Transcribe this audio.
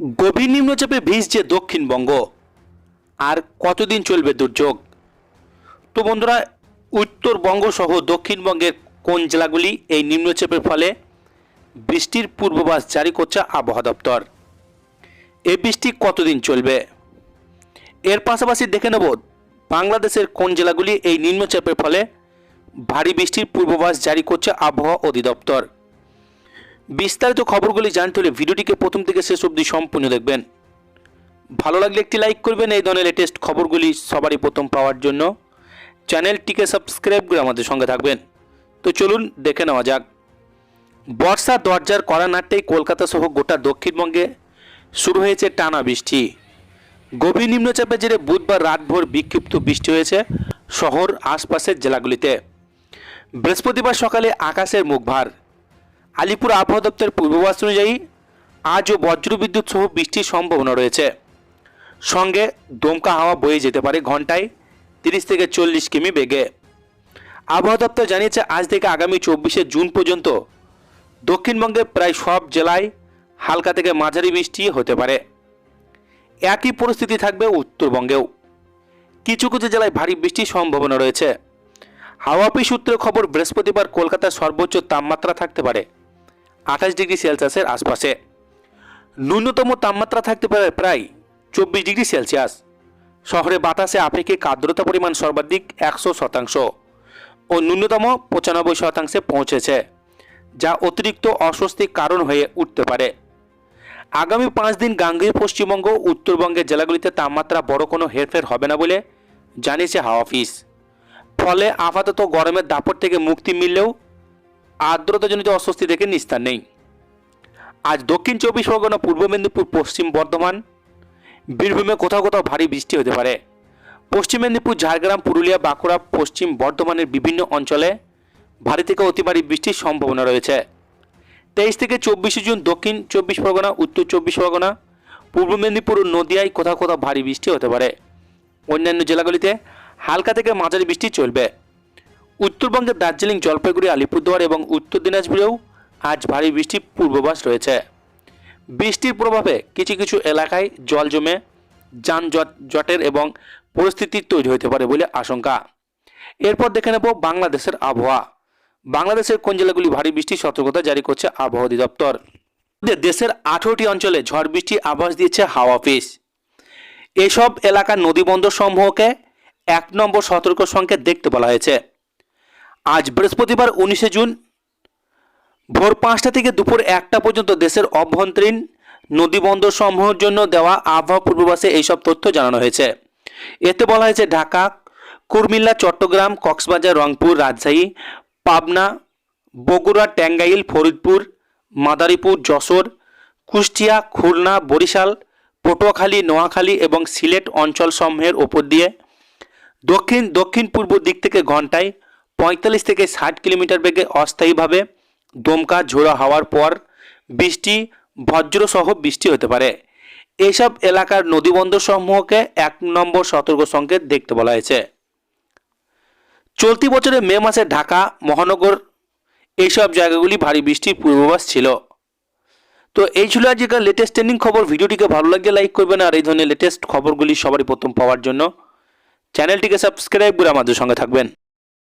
গভীর নিম্নচাপে ভিজছে দক্ষিণবঙ্গ। আর কতদিন চলবে দুর্যোগ? তো বন্ধুরা উত্তরবঙ্গ সহ দক্ষিণবঙ্গের কোন জেলাগুলি এই নিম্নচাপের ফলে বৃষ্টির পূর্বাভাস জারি করছে আবহাওয়া দপ্তর? এই বৃষ্টি কতদিন চলবে? এর পাশাপাশি দেখে নেব বাংলাদেশের কোন জেলাগুলি এই নিম্নচাপের ফলে ভারী বৃষ্টির পূর্বাভাস জারি করছে আবহাওয়া অধিদপ্তর। বিস্তারিত খবরগুলি জানতে হলে ভিডিওটিকে প্রথম থেকে শেষ অবধি সম্পূর্ণ দেখবেন। ভালো লাগলে একটি লাইক করবেন, এই ধরনের লেটেস্ট খবরগুলি সবারই প্রথম পাওয়ার জন্য। চ্যানেলটিকে সাবস্ক্রাইব করে আমাদের সঙ্গে থাকবেন। তো চলুন দেখে নেওয়া যাক। বর্ষা দরজার কড়া নাট্যেই কলকাতা সহ গোটা দক্ষিণবঙ্গে শুরু হয়েছে টানা বৃষ্টি। গভীর নিম্নচাপের জেরে বুধবার রাতভর বিক্ষিপ্ত বৃষ্টি হয়েছে শহর আশপাশের জেলাগুলিতে। বৃহস্পতিবার সকালে আকাশের মুখ ভার আলিপুর আবহাওয়া দপ্তরের পূর্বাভাস অনুযায়ী আজও বজ্রবিদ্যুৎ সহ বৃষ্টির সম্ভাবনা রয়েছে। সঙ্গে দমকা হাওয়া বয়ে যেতে পারে ঘন্টায় তিরিশ থেকে চল্লিশ কিমি বেগে। আবহাওয়া দপ্তর জানিয়েছে, আজ থেকে আগামী চব্বিশে জুন পর্যন্ত দক্ষিণবঙ্গের প্রায় সব জেলায় হালকা থেকে মাঝারি বৃষ্টি হতে পারে। একই পরিস্থিতি থাকবে উত্তরবঙ্গেও। কিছু কিছু জেলায় ভারী বৃষ্টির সম্ভাবনা রয়েছে। হাওয়া অফিস সূত্রে খবর, বৃহস্পতিবার কলকাতার সর্বোচ্চ তাপমাত্রা থাকতে পারে আঠাশ ডিগ্রি সেলসিয়াসের আশপাশে। ন্যূনতম তাপমাত্রা থাকতে পারে প্রায় চব্বিশ ডিগ্রি সেলসিয়াস। শহরে বাতাসে আপেক্ষিক আর্দ্রতা পরিমাণ সর্বাধিক একশো শতাংশ ও ন্যূনতম পঁচানব্বই শতাংশে পৌঁছেছে, যা অতিরিক্ত অস্বস্তির কারণ হয়ে উঠতে পারে। আগামী পাঁচ দিন গাঙ্গেয় পশ্চিমবঙ্গ উত্তরবঙ্গের জেলাগুলিতে তাপমাত্রা বড় কোনো হেরফের হবে না বলে জানিয়েছে হাওয়া অফিস। ফলে আপাতত গরমের দাপট থেকে মুক্তি মিললেও আর্দ্রতাজনিত অস্বস্তি থেকে নিস্তার নেই। আজ দক্ষিণ চব্বিশ পরগনা, পূর্ব মেদিনীপুর, পশ্চিম বর্ধমান, বীরভূমে কোথাও কোথাও ভারী বৃষ্টি হতে পারে। পশ্চিম মেদিনীপুর, ঝাড়গ্রাম, পুরুলিয়া, বাঁকুড়া, পশ্চিম বর্ধমানের বিভিন্ন অঞ্চলে ভারী থেকে অতি ভারী বৃষ্টির সম্ভাবনা রয়েছে। তেইশ থেকে চব্বিশে জুন দক্ষিণ চব্বিশ পরগনা, উত্তর চব্বিশ পরগনা, পূর্ব মেদিনীপুর ও নদিয়ায় কোথাও কোথাও ভারী বৃষ্টি হতে পারে। অন্যান্য জেলাগুলিতে হালকা থেকে মাঝারি বৃষ্টি চলবে। উত্তরবঙ্গের দার্জিলিং, জলপাইগুড়ি, আলিপুরদুয়ার এবং উত্তর দিনাজপুরেও আজ ভারী বৃষ্টির পূর্বাভাস রয়েছে। বৃষ্টির প্রভাবে কিছু কিছু এলাকায় জল জমে যানজট, জটের এবং পরিস্থিতি তৈরি হতে পারে বলে আশঙ্কা। এরপর দেখে নেব বাংলাদেশের আবহাওয়া। বাংলাদেশের কোন জেলাগুলি ভারী বৃষ্টির সতর্কতা জারি করছে আবহাওয়া অধিদপ্তর? দেশের আঠারোটি অঞ্চলে ঝড় বৃষ্টি আভাস দিয়েছে হাওয়া অফিস। এসব এলাকার নদীবন্দর সমূহকে এক নম্বর সতর্ক সংকেত দেখতে বলা হয়েছে। আজ বৃহস্পতিবার উনিশে জুন, ভোর পাঁচটা থেকে দুপুর একটা পর্যন্ত দেশের অভ্যন্তরীণ নদীবন্দর সমূহের জন্য দেওয়া আবহাওয়া পূর্বাভাসে এইসব তথ্য জানানো হয়েছে। এতে বলা হয়েছে, ঢাকা, কুর্মিল্লা, চট্টগ্রাম, কক্সবাজার, রংপুর, রাজশাহী, পাবনা, বগুড়া, ট্যাঙ্গাইল, ফরিদপুর, মাদারীপুর, যশোর, কুষ্টিয়া, খুলনা, বরিশাল, পটুয়াখালী, নোয়াখালী এবং সিলেট অঞ্চল সমূহের ওপর দিয়ে দক্ষিণ দক্ষিণ পূর্ব দিক থেকে ঘন্টায় পঁয়তাল্লিশ থেকে ষাট কিলোমিটার বেগে অস্থায়ীভাবে দমকা ঝোড়ো হওয়ার পর বৃষ্টি বজ্রসহ বৃষ্টি হতে পারে। এইসব এলাকার নদীবন্দর সমূহকে এক নম্বর সতর্ক সংকেত দেখতে বলা হয়েছে। চলতি বছরে মে মাসে ঢাকা, মহানগর এইসব জায়গাগুলি ভারী বৃষ্টির পূর্বাভাস ছিল। তো এই ছিল আজকের লেটেস্ট ট্রেন্ডিং খবর। ভিডিওটিকে ভালো লাগলে লাইক করবেন আর এই ধরনের লেটেস্ট খবরগুলি সবারই প্রথম পাওয়ার জন্য। চ্যানেলটিকে সাবস্ক্রাইব করে আমাদের সঙ্গে থাকবেন।